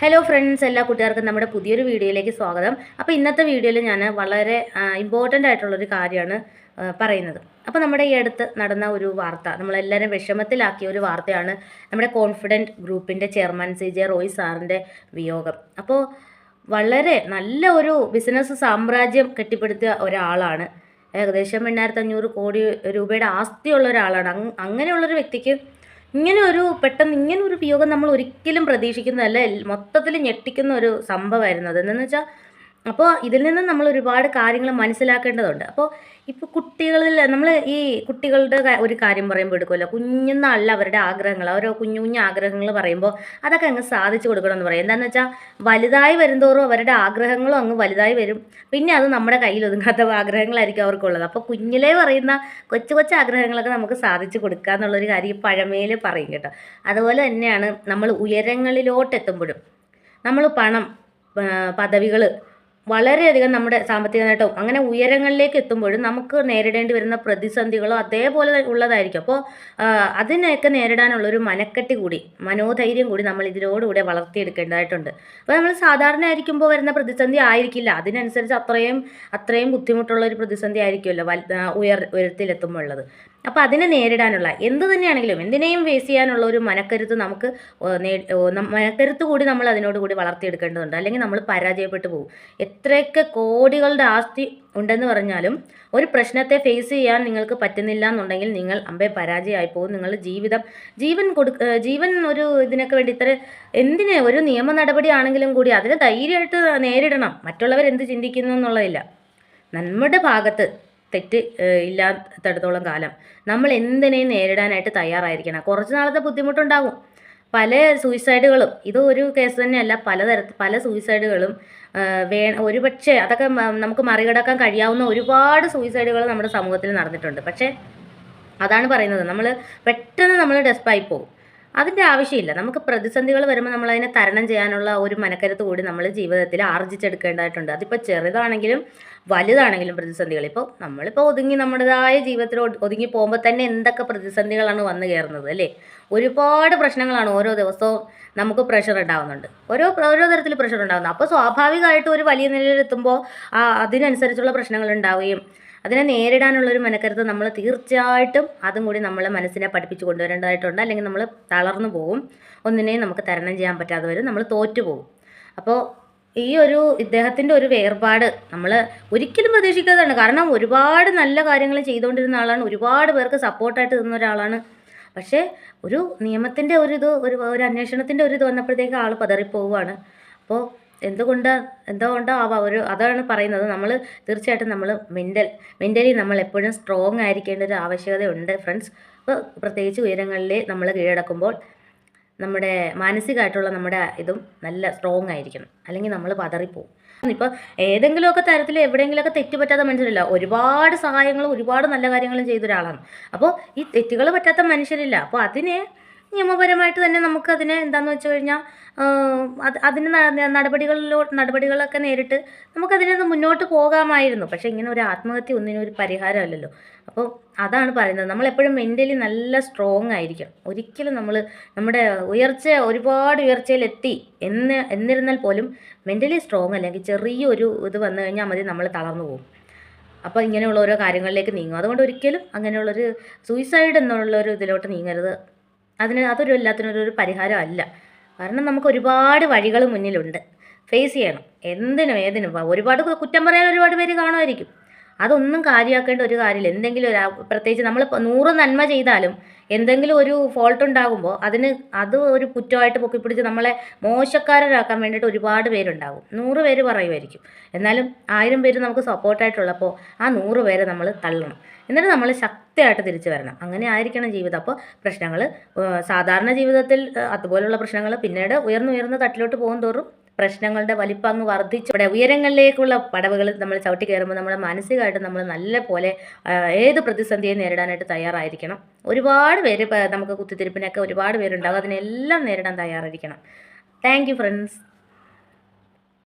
Hello friends എല്ലാ കൂട്ടുകാർക്കും നമ്മുടെ പുതിയൊരു വീഡിയോയിലേക്ക് സ്വാഗതം. അപ്പോൾ ഇന്നത്തെ വീഡിയോയിൽ ഞാൻ വളരെ ഇമ്പോർട്ടന്റ് ആയിട്ടുള്ളൊരു കാര്യമാണ് പറയുന്നത്. അപ്പോൾ നമ്മുടെ ഈ അടുത്ത് നടന്ന ഒരു വാർത്ത നമ്മളെല്ലാവരും വിഷമത്തിലാക്കിയ ഒരു വാർത്തയാണ് നമ്മുടെ കോൺഫിഡന്റ് ഗ്രൂപ്പിന്റെ ചെയർമാൻ സി ജെ റോയ് സാറിന്റെ വിയോഗം. അപ്പോൾ വളരെ നല്ല ഒരു ബിസിനസ് സാമ്രാജ്യം കെട്ടിപ്പടുത്തിയ ഒരാളാണ്. ഏകദേശം എണ്ണായിരത്തി അഞ്ഞൂറ് കോടി രൂപയുടെ ആസ്തിയുള്ള ഒരാളാണ്. അങ് അങ്ങനെയുള്ളൊരു വ്യക്തിക്ക് ഇങ്ങനെ ഒരു പെട്ടെന്ന് ഇങ്ങനെ ഒരു വിയോഗം നമ്മൾ ഒരിക്കലും പ്രതീക്ഷിക്കുന്നതല്ല. മൊത്തത്തിൽ ഞെട്ടിക്കുന്ന ഒരു സംഭവമായിരുന്നു അത്. എന്താണെന്ന് വെച്ചാൽ അപ്പോൾ ഇതിൽ നിന്ന് നമ്മൾ ഒരുപാട് കാര്യങ്ങൾ മനസ്സിലാക്കേണ്ടതുണ്ട്. അപ്പോൾ ഇപ്പോൾ കുട്ടികളിൽ നമ്മൾ ഈ കുട്ടികളുടെ ഒരു കാര്യം പറയുമ്പോൾ എടുക്കുമല്ലോ. കുഞ്ഞുനാളിൽ അവരുടെ ആഗ്രഹങ്ങൾ ഓരോ കുഞ്ഞു കുഞ്ഞു ആഗ്രഹങ്ങൾ പറയുമ്പോൾ അതൊക്കെ അങ്ങ് സാധിച്ചു കൊടുക്കണമെന്ന് പറയും. എന്താണെന്ന് വെച്ചാൽ വലുതായി വരുന്തോറും അവരുടെ ആഗ്രഹങ്ങളും അങ്ങ് വലുതായി വരും. പിന്നെ അത് നമ്മുടെ കയ്യിൽ ഒതുങ്ങാത്ത ആഗ്രഹങ്ങളായിരിക്കും അവർക്കുള്ളത്. അപ്പോൾ കുഞ്ഞിലേ പറയുന്ന കൊച്ചു കൊച്ചു ആഗ്രഹങ്ങളൊക്കെ നമുക്ക് സാധിച്ചു കൊടുക്കുക എന്നുള്ളൊരു കാര്യം ഈ പഴമയിൽ പറയും കേട്ടോ. അതുപോലെ തന്നെയാണ് നമ്മൾ ഉയരങ്ങളിലോട്ട് എത്തുമ്പോഴും നമ്മൾ പണം പദവികൾ വളരെയധികം നമ്മുടെ സാമ്പത്തിക നേട്ടവും അങ്ങനെ ഉയരങ്ങളിലേക്ക് എത്തുമ്പോഴും നമുക്ക് നേരിടേണ്ടി വരുന്ന പ്രതിസന്ധികളോ അതേപോലെ ഉള്ളതായിരിക്കും. അപ്പോൾ അതിനെയൊക്കെ നേരിടാനുള്ള ഒരു മനക്കെട്ടി കൂടി മനോധൈര്യം കൂടി നമ്മൾ ഇതിനോടുകൂടെ വളർത്തിയെടുക്കേണ്ടതായിട്ടുണ്ട്. അപ്പോൾ നമ്മൾ സാധാരണ ആയിരിക്കുമ്പോൾ വരുന്ന പ്രതിസന്ധി ആയിരിക്കില്ല. അതിനനുസരിച്ച് അത്രയും അത്രയും ബുദ്ധിമുട്ടുള്ള ഒരു പ്രതിസന്ധി ആയിരിക്കുമല്ലോ വൽ ഉയർ ഉയരത്തിലെത്തുമ്പോൾ ഉള്ളത് അപ്പോൾ അതിനെ നേരിടാനുള്ള എന്ത് തന്നെയാണെങ്കിലും എന്തിനേയും ഫേസ് ചെയ്യാനുള്ള ഒരു മനക്കരുത്ത് നമുക്ക് മനക്കരുത്ത് കൂടി നമ്മൾ അതിനോട് കൂടി വളർത്തിയെടുക്കേണ്ടതുണ്ട്. അല്ലെങ്കിൽ നമ്മൾ പരാജയപ്പെട്ടു പോകും. എത്രയൊക്കെ കോടികളുടെ ആസ്തി ഉണ്ടെന്ന് പറഞ്ഞാലും ഒരു പ്രശ്നത്തെ ഫേസ് ചെയ്യാൻ നിങ്ങൾക്ക് പറ്റുന്നില്ല എന്നുണ്ടെങ്കിൽ നിങ്ങൾ അമ്പേ പരാജയമായി പോകും. നിങ്ങളുടെ ജീവിതം ജീവൻ കൊടു ജീവൻ ഒരു ഇതിനൊക്കെ വേണ്ടി ഇത്ര എന്തിന് ഒരു നിയമ നടപടി ആണെങ്കിലും കൂടി അതിന് ധൈര്യമായിട്ട് നേരിടണം. മറ്റുള്ളവർ എന്ത് ചിന്തിക്കുന്നു എന്നുള്ളതില്ല. നമ്മുടെ ഭാഗത്ത് തെറ്റ് ഇല്ലാത്തടത്തോളം കാലം നമ്മൾ എന്തിനേയും നേരിടാനായിട്ട് തയ്യാറായിരിക്കണം. കുറച്ച് നാളത്തെ ബുദ്ധിമുട്ടുണ്ടാകും. പല സൂയിസൈഡുകളും ഇത് ഒരു കേസ് തന്നെയല്ല പലതരത്തിൽ പല സൂയിസൈഡുകളും വേ ഒരുപക്ഷെ അതൊക്കെ മ- നമുക്ക് മറികടക്കാൻ കഴിയാവുന്ന ഒരുപാട് സൂയിസൈഡുകൾ നമ്മുടെ സമൂഹത്തിൽ നടന്നിട്ടുണ്ട്. പക്ഷേ അതാണ് പറയുന്നത്. നമ്മൾ പെട്ടെന്ന് നമ്മൾ ഡെസ്പായി പോകും അതിന്റെ ആവശ്യമില്ല. നമുക്ക് പ്രതിസന്ധികൾ വരുമ്പോൾ നമ്മൾ അതിനെ തരണം ചെയ്യാനുള്ള ഒരു മനക്കരുത്ത് കൂടി നമ്മൾ ജീവിതത്തിൽ ആർജിച്ചെടുക്കേണ്ടതായിട്ടുണ്ട്. അതിപ്പോൾ ചെറുതാണെങ്കിലും വലുതാണെങ്കിലും പ്രതിസന്ധികൾ. ഇപ്പോൾ നമ്മളിപ്പോൾ ഒതുങ്ങി നമ്മുടേതായ ജീവിതത്തിൽ ഒതുങ്ങി പോകുമ്പോൾ തന്നെ എന്തൊക്കെ പ്രതിസന്ധികളാണ് വന്നു കയറുന്നത് അല്ലേ? ഒരുപാട് പ്രശ്നങ്ങളാണ് ഓരോ ദിവസവും നമുക്ക് പ്രഷർ ഉണ്ടാകുന്നുണ്ട് ഓരോ ഓരോ തരത്തിൽ പ്രഷർ ഉണ്ടാകുന്നു അപ്പോൾ സ്വാഭാവികമായിട്ട് ഒരു വലിയ നിലയിലെത്തുമ്പോൾ അതിനനുസരിച്ചുള്ള പ്രശ്നങ്ങൾ ഉണ്ടാവുകയും അതിനെ നേരിടാനുള്ളൊരു മനക്കരുത്ത് നമ്മൾ തീർച്ചയായിട്ടും അതും കൂടി നമ്മളെ മനസ്സിനെ പഠിപ്പിച്ചു കൊണ്ടുവരേണ്ടതായിട്ടുണ്ട്. അല്ലെങ്കിൽ നമ്മൾ തളർന്നു പോകും ഒന്നിനെയും നമുക്ക് തരണം ചെയ്യാൻ പറ്റാതെ വരും. നമ്മൾ തോറ്റു പോകും അപ്പോൾ ഈ ഒരു ഇദ്ദേഹത്തിന്റെ ഒരു വേർപാട് നമ്മൾ ഒരിക്കലും പ്രതീക്ഷിക്കാതാണ് കാരണം ഒരുപാട് നല്ല കാര്യങ്ങൾ ചെയ്തുകൊണ്ടിരുന്ന ആളാണ്. ഒരുപാട് പേർക്ക് സപ്പോർട്ടായിട്ട് നിന്ന ഒരാളാണ്. പക്ഷേ ഒരു നിയമത്തിന്റെ ഒരു ഇത് ഒരു ഒരു അന്വേഷണത്തിന്റെ ഒരു ഇത് വന്നപ്പോഴത്തേക്ക് ആൾ പതറിപ്പോവുകയാണ്. അപ്പോൾ എന്തുകൊണ്ട് എന്തുകൊണ്ടോ ആവാം. ഒരു അതാണ് പറയുന്നത്. നമ്മൾ തീർച്ചയായിട്ടും നമ്മൾ മെന്റൽ മെന്റലി നമ്മൾ എപ്പോഴും സ്ട്രോങ് ആയിരിക്കേണ്ട ഒരു ആവശ്യകതയുണ്ട് ഫ്രണ്ട്സ് അപ്പോൾ പ്രത്യേകിച്ച് ഉയരങ്ങളിൽ നമ്മൾ കീഴടക്കുമ്പോൾ നമ്മുടെ മാനസികമായിട്ടുള്ള നമ്മുടെ ഇതും നല്ല സ്ട്രോങ് ആയിരിക്കണം. അല്ലെങ്കിൽ നമ്മൾ പതറിപ്പോവും. ഇപ്പോൾ ഏതെങ്കിലുമൊക്കെ തരത്തിൽ എവിടെയെങ്കിലുമൊക്കെ തെറ്റ് പറ്റാത്ത മനുഷ്യരില്ല. ഒരുപാട് സഹായങ്ങളും ഒരുപാട് നല്ല കാര്യങ്ങളും ചെയ്ത ഒരാളാണ് അപ്പോൾ ഈ തെറ്റുകൾ പറ്റാത്ത മനുഷ്യരില്ല. അപ്പോൾ അതിനെ നിയമപരമായിട്ട് തന്നെ നമുക്ക് അതിനെ എന്താണെന്ന് വെച്ച് കഴിഞ്ഞാൽ അത് അതിന് നടപടികളിലോ നടപടികളൊക്കെ നേരിട്ട് നമുക്കതിനെ ഒന്ന് മുന്നോട്ട് പോകാമായിരുന്നു. പക്ഷേ ഇങ്ങനെ ഒരു ആത്മഹത്യ ഒന്നിനും ഒരു പരിഹാരമല്ലല്ലോ. അപ്പോൾ അതാണ് പറയുന്നത്. നമ്മളെപ്പോഴും മെന്റലി നല്ല സ്ട്രോങ് ആയിരിക്കും ഒരിക്കലും നമ്മൾ നമ്മുടെ ഉയർച്ച ഒരുപാട് ഉയർച്ചയിലെത്തി എന്ന് എന്നിരുന്നാൽ പോലും മെന്റലി സ്ട്രോങ് അല്ലെങ്കിൽ ചെറിയൊരു ഇത് വന്നു കഴിഞ്ഞാൽ മതി നമ്മൾ തളർന്നു പോകും. അപ്പോൾ ഇങ്ങനെയുള്ള ഓരോ കാര്യങ്ങളിലേക്ക് നീങ്ങും. അതുകൊണ്ട് ഒരിക്കലും അങ്ങനെയുള്ളൊരു സൂയിസൈഡ് എന്നുള്ളൊരു ഇതിലോട്ട് നീങ്ങരുത്. അതിന് അതൊരു എല്ലാത്തിനൊരു ഒരു പരിഹാരമല്ല. കാരണം നമുക്ക് ഒരുപാട് വഴികൾ മുന്നിലുണ്ട്. ഫേസ് ചെയ്യണം. എന്തിനും ഏതിനും. ഒരുപാട് കുറ്റം പറയാൻ ഒരുപാട് പേര് കാണുമായിരിക്കും. അതൊന്നും കാര്യമാക്കേണ്ട ഒരു കാര്യമില്ല. എന്തെങ്കിലും ഒരു പ്രത്യേകിച്ച് നമ്മൾ നൂറ് നന്മ ചെയ്താലും എന്തെങ്കിലും ഒരു ഫോൾട്ട് ഉണ്ടാകുമ്പോൾ അതിന് അത് ഒരു കുറ്റമായിട്ട് പൊക്കിപ്പിടിച്ച് നമ്മളെ മോശക്കാരരാക്കാൻ വേണ്ടിയിട്ട് ഒരുപാട് പേരുണ്ടാകും. നൂറ് പേര് പറയുമായിരിക്കും. എന്നാലും ആയിരം പേര് നമുക്ക് സപ്പോർട്ടായിട്ടുള്ളപ്പോൾ ആ നൂറ് പേരെ നമ്മൾ തള്ളണം. എന്നിട്ട് നമ്മൾ ശക്തിയായിട്ട് തിരിച്ചു വരണം. അങ്ങനെ ആയിരിക്കണം ജീവിതം. അപ്പോൾ പ്രശ്നങ്ങൾ സാധാരണ ജീവിതത്തിൽ അതുപോലുള്ള പ്രശ്നങ്ങൾ പിന്നീട് ഉയർന്നു ഉയർന്ന തട്ടിലോട്ട് പോകും തോറും പ്രശ്നങ്ങളുടെ വലിപ്പം അങ്ങ് വർദ്ധിച്ചു. ഇവിടെ ഉയരങ്ങളിലേക്കുള്ള പടവുകൾ നമ്മൾ ചവിട്ടി കയറുമ്പോൾ നമ്മൾ മാനസികമായിട്ട് നമ്മൾ നല്ല പോലെ ഏത് പ്രതിസന്ധിയെ നേരിടാനായിട്ട് തയ്യാറായിരിക്കണം. ഒരുപാട് പേര് നമുക്ക് കുത്തിത്തിരിപ്പിനൊക്കെ ഒരുപാട് പേരുണ്ടാകും അതിനെല്ലാം നേരിടാൻ തയ്യാറായിരിക്കണം. Thank friends.